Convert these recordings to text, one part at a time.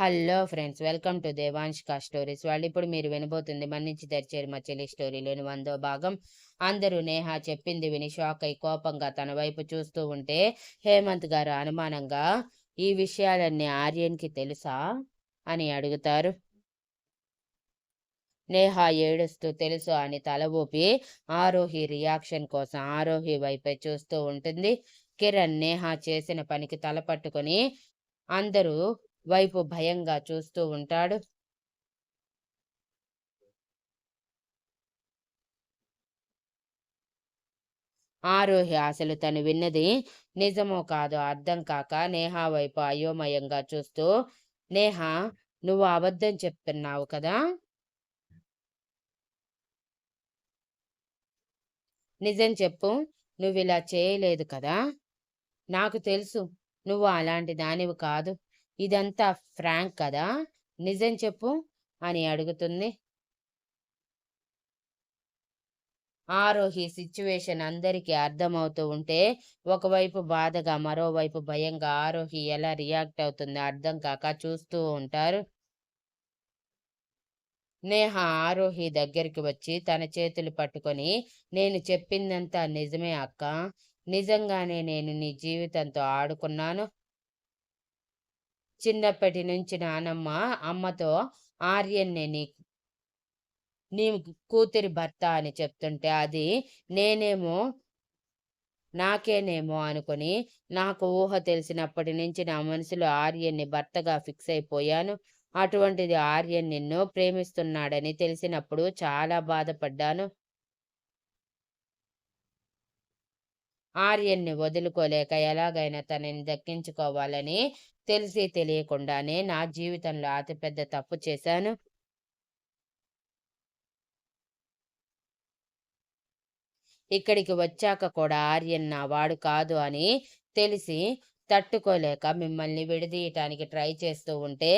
Hello friends welcome to Devanshika stories వాళ్ళు ఇప్పుడు మీరు వినబోతుంది మన్నించి తెరిచేరు మా చెల్లి స్టోరీలోని వందో భాగం. అందరూ నేహ చెప్పింది విని షాక్ అయి కోపంగా తన వైపు చూస్తూ ఉంటే హేమంత్ గారు అనుమానంగా ఈ విషయాలన్నీ ఆర్యన్కి తెలుసా? అని అడుగుతారు. నేహ ఏడుస్తూ తెలుసు అని తల ఊపి ఆరోహి రియాక్షన్ కోసం ఆరోహి వైపే చూస్తూ ఉంటుంది. కిరణ్ నేహ చేసిన పనికి తల పట్టుకొని అందరూ వైపు భయంగా చూస్తూ ఉంటాడు. ఆరోహి అసలు తను విన్నది నిజమో కాదో అర్థం కాక నేహా వైపు అయోమయంగా చూస్తూ నేహా నువ్వు అబద్ధం చెప్తున్నావు కదా? నిజం చెప్పు నువ్వు ఇలా చేయలేదు కదా? నాకు తెలుసు నువ్వు అలాంటి దానివి కాదు. ఇదంతా ఫ్రాంక్ కదా? నిజం చెప్పు అని అడుగుతుంది. ఆరోహి సిచ్యువేషన్ అందరికీ అర్థమవుతూ ఉంటే ఒకవైపు బాధగా మరోవైపు భయంగా ఆరోహి ఎలా రియాక్ట్ అవుతుందో అర్థం కాక చూస్తూ ఉంటారు. నేహ ఆరోహి దగ్గరికి వచ్చి తన చేతులు పట్టుకొని నేను చెప్పిందంతా నిజమే అక్క. నిజంగానే నేను నీ జీవితంతో ఆడుకున్నాను. చిన్నప్పటి నుంచి నానమ్మ అమ్మతో ఆర్యన్నే నీ నీ కూతురి భర్త అని చెప్తుంటే అది నేనేమో నాకేనేమో అనుకుని నాకు ఊహ తెలిసినప్పటి నుంచి నా మనసులో ఆర్యన్ని భర్తగా ఫిక్స్ అయిపోయాను. అటువంటిది ఆర్యన్ నిన్ను ప్రేమిస్తున్నాడని తెలిసినప్పుడు చాలా బాధపడ్డాను. ఆర్యన్ని వదులుకోలేక ఎలాగైనా తనని దక్కించుకోవాలని తెలిసి తెలియకుండానే నా జీవితంలో అతిపెద్ద తప్పు చేశాను. ఇక్కడికి వచ్చాక కూడా ఆర్యన్ నా వాడు కాదు అని తెలిసి తట్టుకోలేక మిమ్మల్ని విడదీయటానికి ట్రై చేస్తూ ఉంటే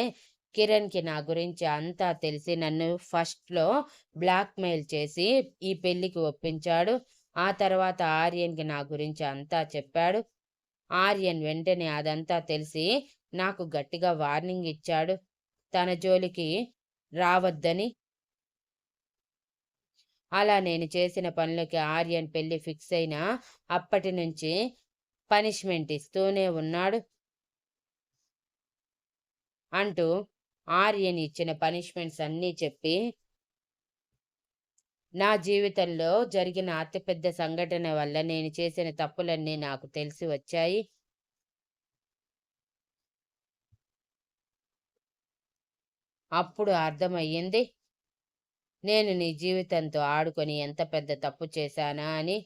కిరణ్కి నా గురించి అంతా తెలిసి నన్ను ఫస్ట్లో బ్లాక్మెయిల్ చేసి ఈ పెళ్ళికి ఒప్పించాడు. ఆ తర్వాత ఆర్యన్కి నా గురించి అంతా చెప్పాడు. ఆర్యన్ వెంటనే అదంతా తెలిసి నాకు గట్టిగా వార్నింగ్ ఇచ్చాడు. తన జోలికి రావద్దని. అలా నేను చేసిన పనులకి ఆర్యన్ పెళ్ళి ఫిక్స్ అయినా అప్పటి నుంచి పనిష్మెంట్ ఇస్తూనే ఉన్నాడు. అంటూ ఆర్యన్ ఇచ్చిన పనిష్మెంట్స్ అన్నీ చెప్పి నా జీవితంలో జరిగిన అతిపెద్ద సంఘటన వల్ల నేను చేసిన తప్పులన్నీ నాకు తెలిసి వచ్చాయి. అప్పుడు అర్థమయ్యింది. నేను నీ జీవితంతో ఆడుకొని ఎంత పెద్ద తప్పు చేశానా అని.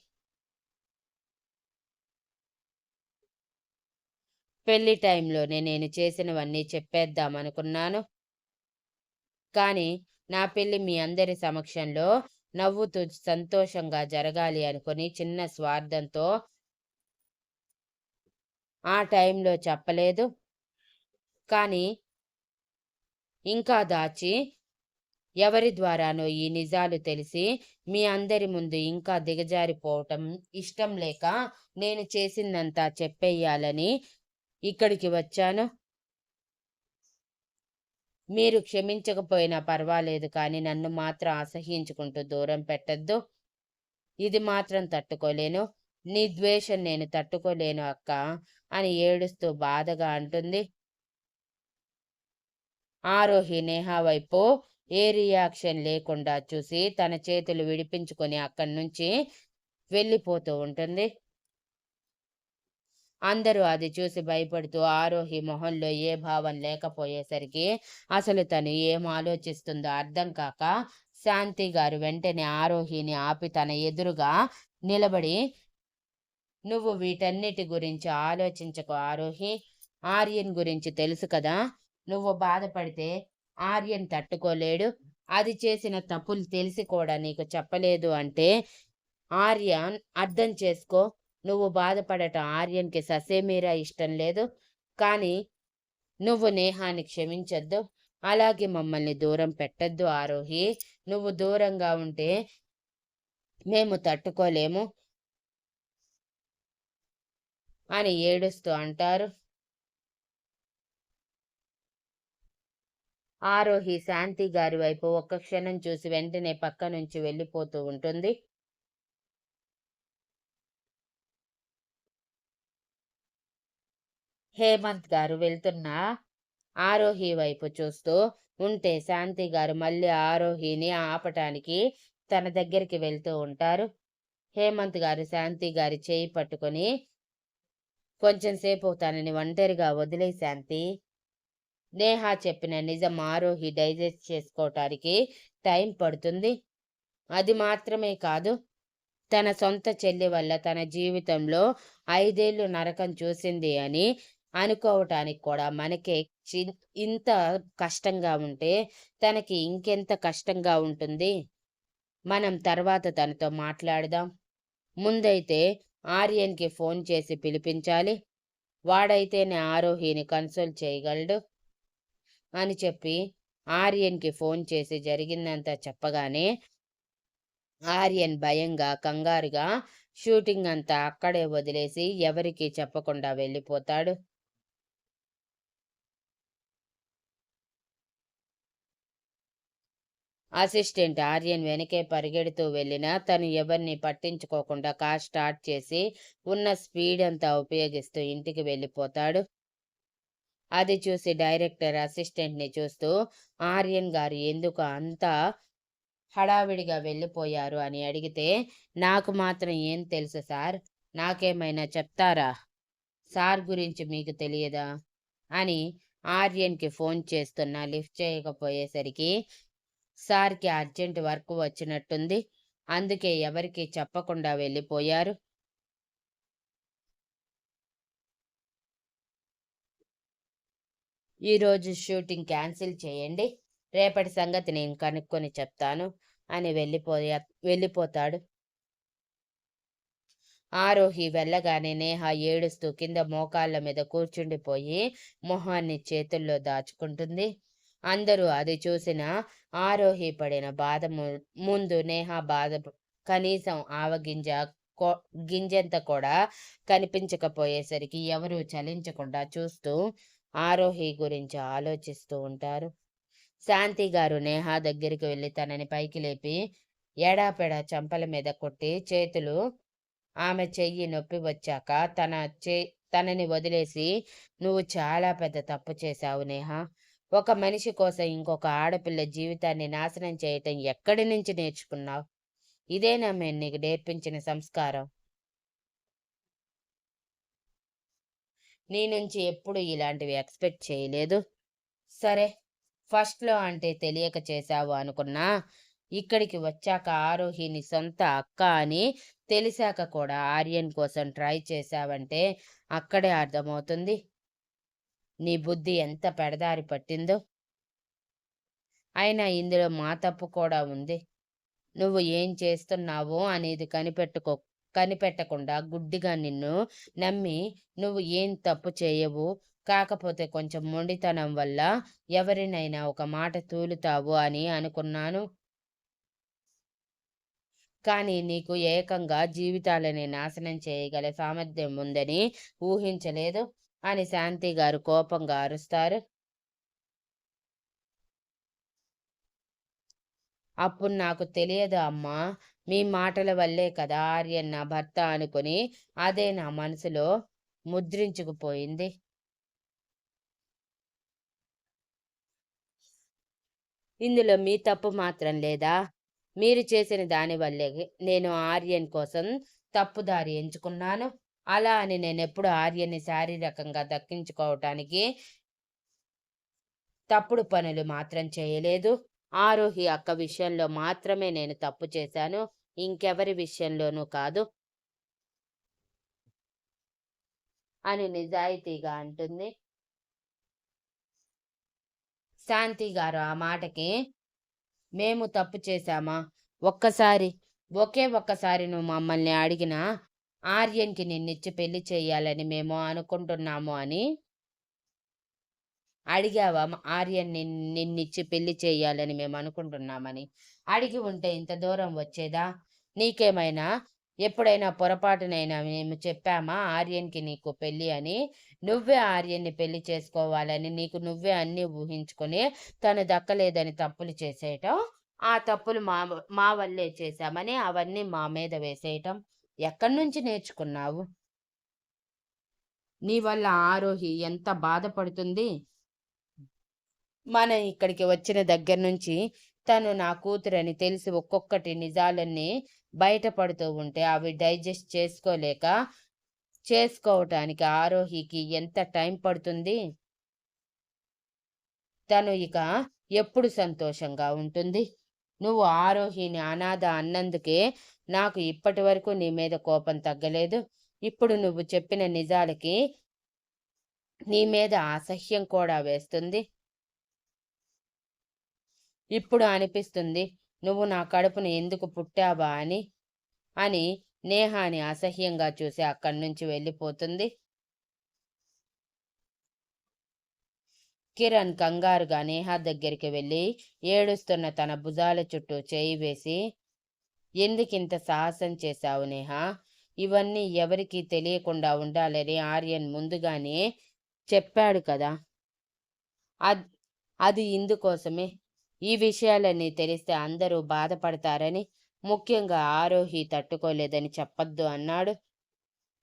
పెళ్ళి టైంలోనే నేను చేసినవన్నీ చెప్పేద్దామనుకున్నాను కానీ నా పెళ్ళి మీ అందరి సమక్షంలో నవ్వుతూ సంతోషంగా జరగాలి అనుకుని చిన్న స్వార్థంతో ఆ టైంలో చెప్పలేదు. కానీ ఇంకా దాచి ఎవరి ద్వారానో ఈ నిజాలు తెలిసి మీ అందరి ముందు ఇంకా దిగజారిపోవటం ఇష్టం లేక నేను చేసిందంతా చెప్పేయాలని ఇక్కడికి వచ్చాను. మీరు క్షమించకపోయినా పర్వాలేదు కానీ నన్ను మాత్రం అసహ్యించుకుంటూ దూరం పెట్టద్దు. ఇది మాత్రం తట్టుకోలేను. నీ ద్వేషం నేను తట్టుకోలేను అక్క అని ఏడుస్తూ బాధగా అంటుంది. ఆరోహి నేహా వైపు ఏ రియాక్షన్ లేకుండా చూసి తన చేతులు విడిపించుకొని అక్కడి నుంచి వెళ్ళిపోతూ ఉంటుంది. అందరూ అది చూసి భయపడుతూ ఆరోహి మొహంలో ఏ భావం లేకపోయేసరికి అసలు తను ఏం ఆలోచిస్తుందో అర్థం కాక శాంతి గారు వెంటనే ఆరోహిని ఆపి తన ఎదురుగా నిలబడి నువ్వు వీటన్నిటి గురించి ఆలోచించకు ఆరోహి. ఆర్యన్ గురించి తెలుసు కదా. నువ్వు బాధపడితే ఆర్యన్ తట్టుకోలేడు. అది చేసిన తప్పులు తెలిసి కూడా నీకు చెప్పలేదు అంటే ఆర్యన్ అర్థం చేసుకో. నువ్వు బాధపడటం ఆర్యన్కి ససేమీరా ఇష్టం లేదు. కానీ నువ్వు నేహాన్ని క్షమించొద్దు. అలాగే మమ్మల్ని దూరం పెట్టద్దు ఆరోహి. నువ్వు దూరంగా ఉంటే మేము తట్టుకోలేము అని ఏడుస్తూ అంటారు. ఆరోహి శాంతి గారి వైపు ఒక్క క్షణం చూసి వెంటనే పక్క నుంచి వెళ్ళిపోతూ ఉంటుంది. హేమంత్ గారు వెళ్తున్న ఆరోహి వైపు చూస్తూ ఉంటే శాంతి గారు మళ్ళీ ఆరోహిని ఆపటానికి తన దగ్గరికి వెళ్తూ ఉంటారు. హేమంత్ గారు శాంతి గారి చేయి పట్టుకొని కొంచెం సేపు తనని ఒంటరిగా వదిలే శాంతి. నేహ చెప్పిన నిజం ఆరోహి డైజెస్ట్ చేసుకోవటానికి టైం పడుతుంది. అది మాత్రమే కాదు తన సొంత చెల్లి వల్ల తన జీవితంలో ఐదేళ్ళు నరకం చూసింది అని అనుకోవటానికి కూడా మనకే చి- ఇంత కష్టంగా ఉంటే తనకి ఇంకెంత కష్టంగా ఉంటుంది? మనం తర్వాత తనతో మాట్లాడదాం. ముందైతే ఆర్యన్కి ఫోన్ చేసి పిలిపించాలి. వాడైతేనే ఆరోహిని కన్సోల్ చేయగలడు అని చెప్పి ఆర్యన్కి ఫోన్ చేసి జరిగిందంతా చెప్పగానే ఆర్యన్ భయంగా కంగారుగా షూటింగ్ అంతా అక్కడే వదిలేసి ఎవరికీ చెప్పకుండా వెళ్ళిపోతాడు. అసిస్టెంట్ ఆర్యన్ వెనకే పరిగెడుతూ వెళ్ళినా తను ఎవరిని పట్టించుకోకుండా కార్ స్టార్ట్ చేసి ఉన్న స్పీడ్ అంతా ఉపయోగిస్తూ ఇంటికి వెళ్ళిపోతాడు. అది చూసి డైరెక్టర్ అసిస్టెంట్ని చూస్తూ ఆర్యన్ గారు ఎందుకు అంతా హడావిడిగా వెళ్ళిపోయారు? అని అడిగితే నాకు మాత్రం ఏం తెలుసు సార్. నాకేమైనా చెప్తారా? సార్ గురించి మీకు తెలియదా? అని ఆర్యన్కి ఫోన్ చేస్తున్నా లిఫ్ట్ చేయకపోయేసరికి సార్కి అర్జెంట్ వర్క్ వచ్చినట్టుంది. అందుకే ఎవరికి చెప్పకుండా వెళ్ళిపోయారు. ఈరోజు షూటింగ్ క్యాన్సిల్ చేయండి. రేపటి సంగతి నేను కనుక్కొని చెప్తాను అని వెళ్ళిపోయా వెళ్ళిపోతాడు. ఆరోహి వెళ్ళగానే నేహ ఏడుస్తూ కింద మోకాళ్ళ మీద కూర్చుండిపోయి మొహాన్ని చేతుల్లో దాచుకుంటుంది. అందరూ అది చూసిన ఆరోహి పడిన బాధ ముందు నేహ బాధ కనీసం ఆవగింజ కో గింజంత కూడా కనిపించకపోయేసరికి ఎవరూ చలించకుండా చూస్తూ ఆరోహి గురించి ఆలోచిస్తూ ఉంటారు. శాంతి గారు నేహ దగ్గరికి వెళ్ళి తనని పైకి లేపి ఎడాపెడా చంపల మీద కొట్టి చేతులు ఆమె చెయ్యి నొప్పి వచ్చాక తన చే తనని వదిలేసి నువ్వు చాలా పెద్ద తప్పు చేశావు నేహా. ఒక మనిషి కోసం ఇంకొక ఆడపిల్ల జీవితాన్ని నాశనం చేయటం ఎక్కడి నుంచి నేర్చుకున్నావు? ఇదేనా మేము నీకు నేర్పించిన సంస్కారం? నీ నుంచి ఎప్పుడు ఇలాంటివి ఎక్స్పెక్ట్ చేయలేదు. సరే ఫస్ట్లో అంటే తెలియక చేశావు అనుకున్నా ఇక్కడికి వచ్చాక ఆరోహిని సొంత అక్క అని తెలిసాక కూడా ఆర్యన్ కోసం ట్రై చేశావంటే అక్కడే అర్థమవుతుంది. నీ బుద్ధి ఎంత పెడదారి పట్టిందో? అయినా ఇందులో మా తప్పు కూడా ఉంది. నువ్వు ఏం చేస్తున్నావో అనేది కనిపెట్టుకో కనిపెట్టకుండా గుడ్డిగా నిన్ను నమ్మి నువ్వు ఏం తప్పు చేయవు. కాకపోతే కొంచెం మొండితనం వల్ల ఎవరినైనా ఒక మాట తూలుతావు అని అనుకున్నాను. కానీ నీకు ఏకంగా జీవితాలని నాశనం చేయగల సామర్థ్యం ఉందని ఊహించలేదు. అని శాంతి గారు కోపంగా అరుస్తారు. అప్పుడు నాకు తెలియదు అమ్మా మీ మాటల వల్లే కదా ఆర్యన్ నా భర్త అనుకుని అదే నా మనసులో ముద్రించుకుపోయింది. ఇందులో మీ తప్పు మాత్రం లేదా? మీరు చేసిన దాని వల్లే నేను ఆర్యన్ కోసం తప్పుదారి ఎంచుకున్నాను. అలా అని నేను ఎప్పుడు ఆర్యని శారీరకంగా దక్కించుకోవటానికి తప్పుడు పనులు మాత్రం చేయలేదు. ఆరోహి అక్క విషయంలో మాత్రమే నేను తప్పు చేశాను. ఇంకెవరి విషయంలోనూ కాదు. అని నిజాయితీగా అంటుంది. శాంతి గారు ఆ మాటకి మేము తప్పు చేశామా? ఒక్కసారి ఒకే ఒక్కసారి నువ్వు మమ్మల్ని అడిగినా ఆర్యన్కి నిన్నిచ్చి పెళ్ళి చేయాలని మేము అనుకుంటున్నాము అని అడిగావా ఆర్యన్ నిన్నిచ్చి పెళ్ళి చేయాలని మేము అనుకుంటున్నామని అడిగి ఉంటే ఇంత దూరం వచ్చేదా నీకేమైనా ఎప్పుడైనా పొరపాటునైనా మేము చెప్పామా ఆర్యన్‌కి నీకు పెళ్ళి అని? నువ్వే ఆర్యన్‌ని పెళ్ళి చేసుకోవాలని నీకు నువ్వే అన్నీ ఊహించుకొని తను దక్కలేదని తప్పులు చేసేయటం. ఆ తప్పులు మా మా వల్లే చేశామని అవన్నీ మా మీద వేసేయటం. ఎక్కడి నుంచి నేర్చుకున్నావు? నీ వల్ల ఆరోహి ఎంత బాధపడుతుంది? మనం ఇక్కడికి వచ్చిన దగ్గర నుంచి తను నా కూతురని తెలిసి ఒక్కొక్కటి నిజాలన్నీ బయటపడుతూ ఉంటే అవి డైజెస్ట్ చేసుకోలేక చేసుకోవటానికి ఆరోహికి ఎంత టైం పడుతుంది? తను ఇక ఎప్పుడు సంతోషంగా ఉంటుంది? నువ్వు ఆరోహిని అనాథ అన్నందుకే నాకు ఇప్పటివరకు నీ మీద కోపం తగ్గలేదు. ఇప్పుడు నువ్వు చెప్పిన నిజాలకి నీ మీద అసహ్యం కూడా వేస్తుంది. ఇప్పుడు అనిపిస్తుంది నువ్వు నా కడుపును ఎందుకు పుట్టావా అని. అని నేహాని అసహ్యంగా చూసి అక్కడి నుంచి వెళ్ళిపోతుంది. కిరణ్ కంగారుగా నేహా దగ్గరికి వెళ్ళి ఏడుస్తున్న తన భుజాల చుట్టూ చేయి వేసి ఎందుకింత సాహసం చేశావు నేహా? ఇవన్నీ ఎవరికీ తెలియకుండా ఉండాలని ఆర్యన్ ముందుగానే చెప్పాడు కదా! అద్ అది ఇందుకోసమే. ఈ విషయాలన్నీ తెలిస్తే అందరూ బాధపడతారని, ముఖ్యంగా ఆరోహి తట్టుకోలేదని చెప్పొద్దు అన్నాడు.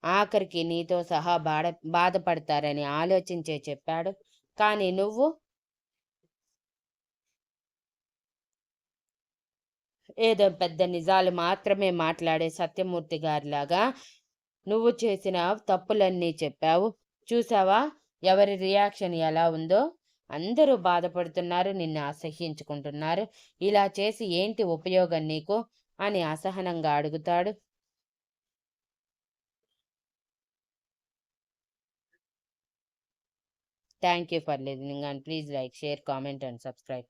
ఆఖరికి నీతో సహా బాధ బాధపడతారని ఆలోచించే చెప్పాడు. కానీ నువ్వు? ఏదో పెద్ద నిజాలు మాత్రమే మాట్లాడే సత్యమూర్తి గారిలాగా నువ్వు చేసిన తప్పులన్నీ చెప్పావు. చూశావా ఎవరి రియాక్షన్ ఎలా ఉందో? అందరూ బాధపడుతున్నారు. నిన్ను అసహ్యించుకుంటున్నారు. ఇలా చేసి ఏంటి ఉపయోగం నీకు? అని అసహనంగా అడుగుతాడు. Thank you for listening and please like share comment and subscribe